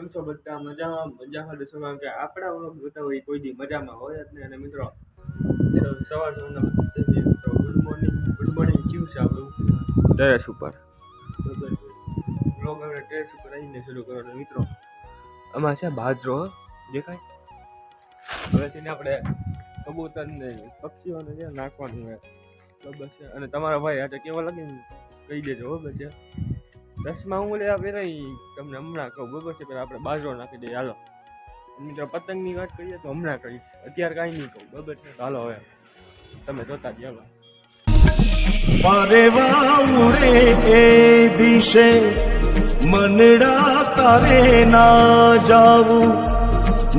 કેમ છો બધા મજામાં? મજામાં છો. કે આપણા વ્લોગ જોતા હોય એ કોઈ દી મજામાં હોય જ નહીં. અને મિત્રો સવાર સવારના મિત્રો ગુડ મોર્નિંગ ગુડ મોર્નિંગ ક્યુ છે આપણું? ટેરેસ ઉપર. વ્લોગ હવે ટેરેસ ઉપર આવીને શરૂ કરવાનો મિત્રો આમાં છે બાજરો દેખાય? હવે છે ને આપણે કબૂતરને પક્ષીઓને છે નાખવાનું હોય બસ છે. અને તમારા ભાઈ આજે કેવા લાગે કહી દેજો બસ છે દસમાં હું લેવા પહેલા તમને હમણાં કહું, બરોબર છે? આપણે બાજરો નાખી દઈએ, હાલો. મિત્રો, પતંગની વાત કરીએ તો હમણાં કરીશ. અત્યારે કાંઈ નહીં કહું, બરોબર છે? હાલો હવે. તમે જોતા જ હાલો પરેવા ઉડે એ દિશે? મનડા તારે ના જાવું.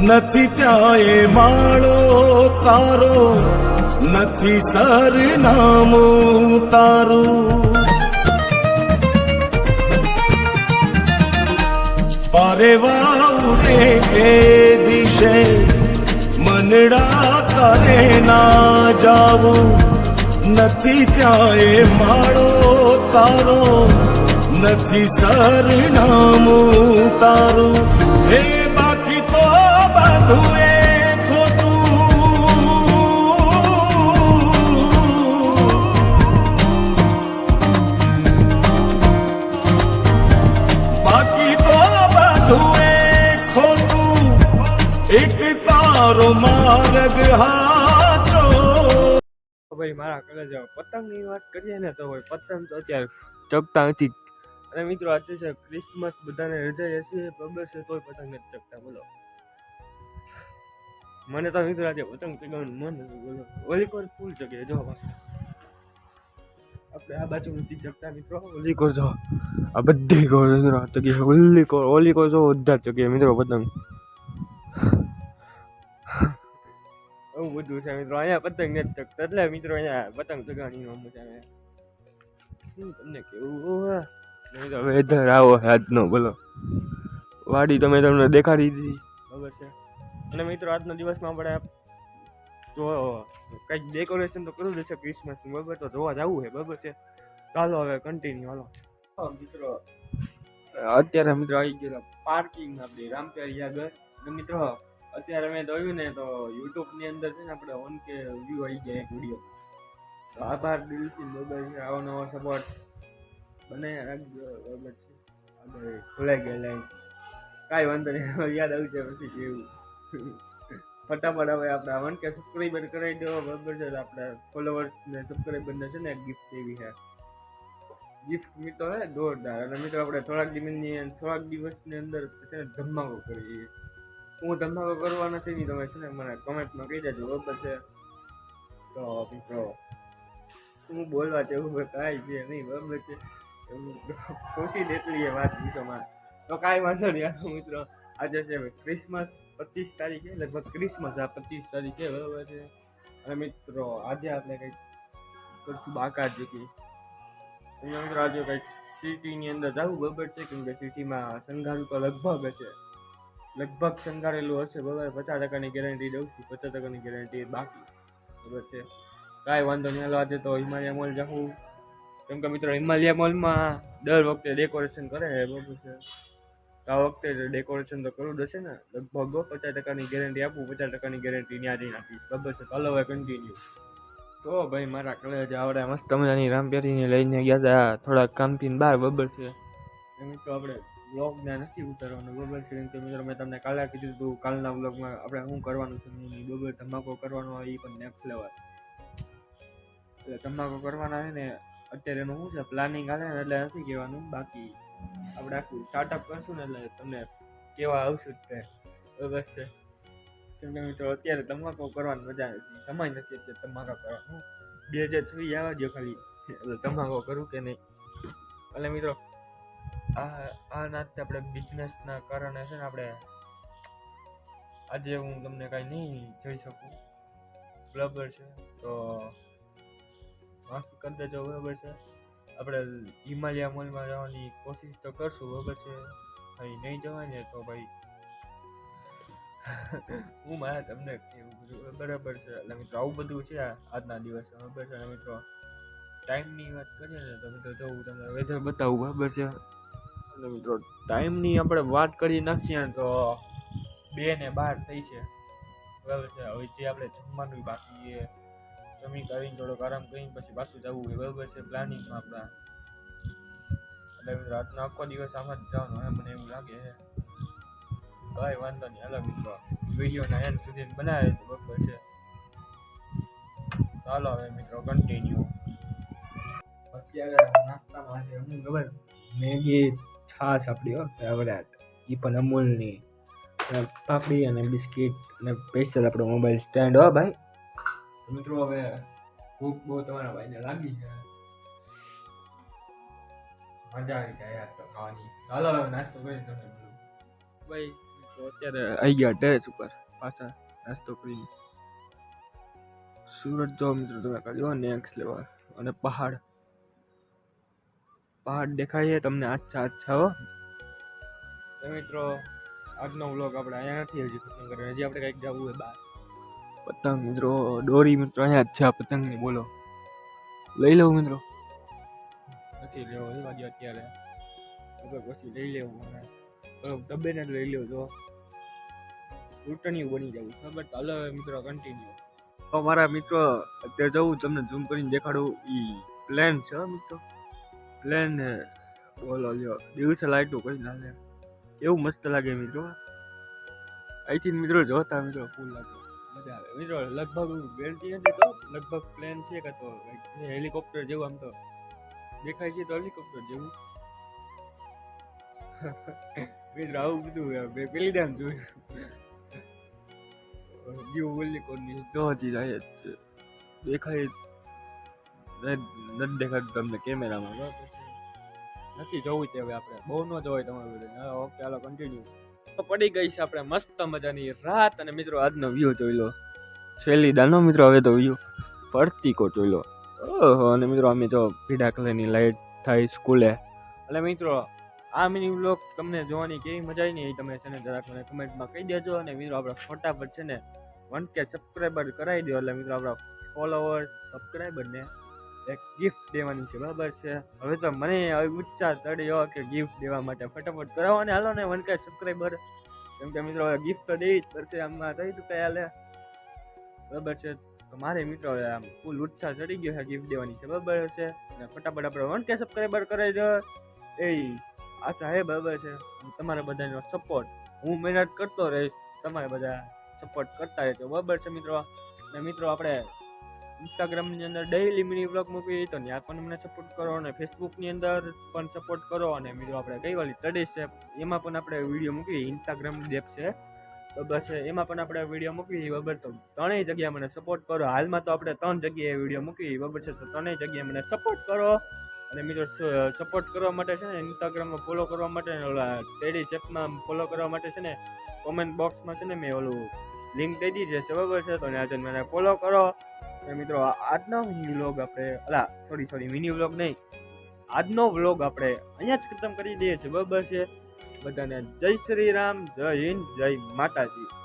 નથી ત્યાં એ માળો તારો. નથી સરનામું તારું. પરેવા ઉડે એ દિશે, મનડા તારે ના જાવું. નથી ત્યાં એ માળો તારો, નથી સરનામું તારું. હે બાકી તો બધું માર્ગ હાચો ભાઈ મારા કદાચ પતંગની વાત કરીએ ને તો ભાઈ પતંગ તો અત્યારે ચગતા નથી અને મિત્રો આજે છે ક્રિસમસ બધાને રજા હશે બરોબર છે તોય પતંગ નથી ચગતા બોલો. મને તો મિત્રો આજે પતંગ ચગાવવાનું મન નથી બોલો ઓલી કોર ફૂલ ચગે જો આપણે આ બાજુ નથી ચગતા મિત્રો. ઓલી કોર જો આ બધી કોર મિત્રો ચગે ઓલી કોર ઓલી કોર જો વધારે ચગે મિત્રો પતંગ. બધું છે. મિત્રો, અહીંયા પતંગ નથી ચગતા એટલે મિત્રો, અહીંયા પતંગ ચગાણી નો મજા શું તમને કેવું? નહીં તો વેધર આવો છે આજનો બોલો વાડી તમે તમને દેખાડી દીધી. ખબર છે? અને મિત્રો, આજના દિવસમાં આપણે જો કંઈક ડેકોરેશન તો કરવું જશે ક્રિસમસનું બરાબર? તો જોવા જવું છે. બરાબર છે? ચાલો હવે કન્ટિન્યુ હાલો. મિત્રો. અત્યારે મિત્રો આવી ગયેલા પાર્કિંગ આપણી રામપેરી આગળ મિત્રો અત્યારે મેં જોયું ને તો યુટ્યુબની અંદર છે ને આપણે ઓન કે વ્યૂ આવી જાય એક વીડિયો તો આભાર દિલથી મોબાઈલ આવો નવો સપોર્ટ બને ખોલાઈ ગયેલા કાંઈ વાંધો નહીં યાદ આવી જાય પછી કેવું. ફટાફટ હવે આપણે વન કે સબસ્ક્રાઈબર કરાવી દો, બરાબર છે? આપણે ફોલોવર્સ ને સબસ્ક્રાઈબરને છે ને ગિફ્ટ એવી છે. ગિફ્ટ મિત્રો હે, જોરદાર. અને મિત્રો, આપણે થોડાક દિવસની થોડાક દિવસની અંદર છે ને ધમાકો કરીએ હું ધમાકો કરવા નથી નહીં તમે છે ને મને કમેન્ટમાં કહી દેજો, બરાબર છે? તો મિત્રો, હું બોલવા જેવું કાંઈ છે નહીં, બરાબર છે? ખુશી એટલી એ વાત વિશ્વમાં તો કાંઈ વાંધો નહીં મિત્રો, આજે છે ક્રિસમસ પચીસ તારીખે, લગભગ ક્રિસમસ આ પચીસ તારીખે, બરાબર છે? અને મિત્રો, આજે આપણે કંઈક કરશું બાકાત જેકી અહીંયા મિત્રો, આજે કંઈક સિટીની અંદર જવું બરાબર છે? કેમ કે સિટીમાં સંઘારું તો લગભગ હશે લગભગ સંઘારેલું હશે, બરાબર? પચાસ ટકાની ગેરંટી દઉં છું, પચાસ ટકાની ગેરંટી બાકી, બરાબર છે? કાંઈ વાંધો નહીં આજે તો હિમાલય મોલ જવું કેમ કે મિત્રો, હિમાલય મોલમાં દર વખતે ડેકોરેશન કરે છે, બરાબર છે? આ વખતે ડેકોરેશન તો કરવું જ હશે ને? લગભગ પચાસ ટકાની ગેરંટી આપું, પચાસ ટકાની ગેરંટી ત્યાં જઈને આપીશ, બરાબર છે? ચાલો હવે કન્ટિન્યુ તો ભાઈ, મારા કલેજ આવડે, મસ્ત મજાની રામપેરીને લઈને ગયા હતા થોડાક કામથી બહાર બરાબર છે? એમ મિત્રો, આપણે બ્લોગને નથી ઉતારવાનું, બબલ છે કેમ મિત્રો મેં તમને કાલે કીધું હતું, કાલના બ્લોગમાં આપણે શું કરવાનું છે નહીં બરાબર ધમાકો કરવાનો હોય, એ પણ નેક્સ્ટ લેવલ એટલે ધમાકો કરવાના હોય ને, અત્યારે એનું શું છે પ્લાનિંગ આવે ને એટલે નથી કહેવાનું, બાકી આપણે આખું સ્ટાર્ટઅપ કરશું ને એટલે તમને કેવા આવશું તે બરાબર છે? કેમ કે મિત્રો, અત્યારે ધમાકો કરવાની મજા નથી સમય નથી અત્યારે ધમાકો કરવાનો. બે હજાર છવ્વીસ આવવા દો ખાલી, એટલે ધમાકો કરું કે નહીં? એટલે મિત્રો આ આ નાત આપણે બિઝનેસના કારણે છે ને આપણે આજે હું તમને કાંઈ નહીં જોઈ શકું. બરાબર છે? તો માફી કરી દેજો, બરાબર છે? આપણે હિમાલયા મોલમાં જવાની કોશિશ તો કરશું, બરાબર છે? ભાઈ નહીં જવાય ને તો ભાઈ હું મારા તમને કેવું બધું બરાબર છે? એટલે મિત્રો આવું બધું છે આજના દિવસે, બરાબર છે? મિત્રો ટાઈમની વાત કરીએ ને તો મિત્રો જો હું તમને વેધર બતાવું, બરાબર છે? અને મિત્રો ટાઈમની આપણે વાત કરી નાખીએ તો બે ને બાર થઈ છે. બરાબર છે? હવે જે આપણે જમવાનું બાકી છે, જમી કરીને થોડોક આરામ કરીને પછી પાછું જવું હોય બરાબર છે? પ્લાનિંગમાં આપણા. એટલે આજનો આખો દિવસ આમાં જ જવાનો હોય મને એવું લાગે છે. કાંઈ વાંધો નહીં. હાલો મિત્રો વિડીયોના એન્ડ સુધી બનાવે છે બરાબર છે? ચાલો હવે મિત્રો કન્ટિન્યુ અત્યારે નાસ્તામાં છે હું ખબર, મેગી છાશ આપણી હો ફેવરેટ એ પણ અમૂલની. અને પાપડી અને બિસ્કિટ અને સ્પેશિયલ આપણો મોબાઈલ સ્ટેન્ડ હો ભાઈ. મિત્રો હવે ભૂખ બહુ તમારા ભાઈને લાગી છે. મજા આવી જાય યાર તો ખાવાની. ચાલો હવે નાસ્તો કરી તમે ભાઈ તો અત્યારે આવી ગયા ટેરેસ ઉપર. પાછા નાસ્તો કરી સુરત જો મિત્રો તમે કર્યો નેક્સ્ટ લેવલ અને પહાડ. પહાડ દેખાય છે તમને આછા આછા હો. તો મિત્રો આજનો વ્લોગ આપણે અહીંયા નથી હજી પતંગ કર્યો હજી આપણે કંઈક જવું હોય બહાર. પતંગ મિત્રો દોરી મિત્રો અહીંયા જ છે આ પતંગની બોલો. લઈ લઉં મિત્રો. નથી લેવો એ બાજુ અત્યારે? પછી લઈ લેવું અને ડબ્બે ને જ લઈ લેવું તો ઉલટણિયું બની જવું ખબર? તો હલો મિત્રો કન્ટિન્યુ તો મારા મિત્રો અત્યારે જવું તમને ઝૂમ કરીને દેખાડું. એ પ્લેન છે મિત્રો. પ્લેન બોલો લ્યો, દિવસે લાઈટો કરી લે એવું મસ્ત લાગે મિત્રો અહીંથી મિત્રો જોતા મિત્રો ફૂલ લાગે. મજા આવે. મિત્રો, લગભગ બેલટી નથી તો, લગભગ પ્લેન છે કે તો હેલિકોપ્ટર જેવું આમ તો. દેખાય છે તો હેલિકોપ્ટર જેવું. મિત્રો, આવું બધું મેં પેલી ટાઈમ જોયું. જીવ યુનિકોર્નની જોતી જાય જ છે. દેખાય નથી દેખાતું તમને કેમેરામાં નથી જોવું તે હવે આપણે. બહુ ન જોવાય તમારું વીડિયો ઓકે ચાલો કન્ટિન્યુ તો પડી ગઈ છે આપણે મસ્ત મજાની રાત અને મિત્રો આજનો વ્યૂ જોઈ લો. છેલ્લી દાનો મિત્રો હવે તો વ્યૂ પડતી કો જોઈ લો. ઓહો, અને મિત્રો અમે જો પીડા કલરની લાઈટ થાય સ્કૂલે. એટલે મિત્રો, આ મિની વ્લોગ તમને જોવાની કેવી મજા આવી ને એ તમે છે ને જરાક મને કમેન્ટમાં કહી દેજો અને મિત્રો આપણા ફટાફટ છે ને વન કે સબસ્ક્રાઈબર કરાવી દો. એટલે મિત્રો આપણા ફોલોવર સબસ્ક્રાઈબરને એક ગિફ્ટ દેવાની છે, બરાબર છે? હવે તો મને હવે ઉત્સાહ ચડ્યો કે ગિફ્ટ દેવા માટે. ફટાફટ કરાવો ને, હાલો ને, વન કે સબસ્ક્રાઈબર કેમ કે મિત્રો હવે ગિફ્ટ તો દેવી જ પડશે, આમાં થઈ રૂપિયા હાલે. બરાબર છે? તો મારે મિત્રો આમ ફૂલ ઉત્સાહ ચડી ગયો છે ગિફ્ટ દેવાની છે, બરાબર છે? અને ફટાફટ આપણે વન કે સબસ્ક્રાઈબર કરાવી દો. એ આશા હે બરાબર છે. તમારા બધાનો સપોર્ટ હું મહેનત કરતો રહીશ, તમારે બધા સપોર્ટ કરતા રહેજો, બરાબર છે મિત્રો? અને મિત્રો, આપણે ઇન્સ્ટાગ્રામની અંદર ડેઈલી મિની બ્લોગ મૂકી તો ત્યાં પણ અમને સપોર્ટ કરો અને ફેસબુકની અંદર પણ સપોર્ટ કરો. અને બીજું આપણે કઈ વાલી સ્ટડી છે, એમાં પણ આપણે વીડિયો મૂકી ઇન્સ્ટાગ્રામ ડેપ છે. તો છે એમાં પણ આપણે વીડિયો મૂકી બરાબર તો ત્રણેય જગ્યાએ મને સપોર્ટ કરો. હાલમાં તો આપણે ત્રણ જગ્યાએ વીડિયો મૂકીએ બરાબર છે, તો ત્રણેય જગ્યાએ મને સપોર્ટ કરો. અને મિત્રો સપોર્ટ કરવા માટે છે ને ઇન્સ્ટાગ્રામમાં ફોલો કરવા માટે ઓલા ટેડી ચેપમાં ફોલો કરવા માટે છે ને કોમેન્ટ બોક્સમાં છે ને મેં ઓલું લિંક દઈ દીધી છે, બરાબર છે? તો જઈને મને ફોલો કરો. અને મિત્રો, આજનો મિની વ્લોગ આપણે, અલા સોરી સોરી મિની વ્લોગ નહીં. આજનો વ્લોગ આપણે અહીંયા જ ખતમ કરી દઈએ છીએ. બરાબર છે બધાને જય શ્રી રામ, જય હિન્દ, જય માતાજી.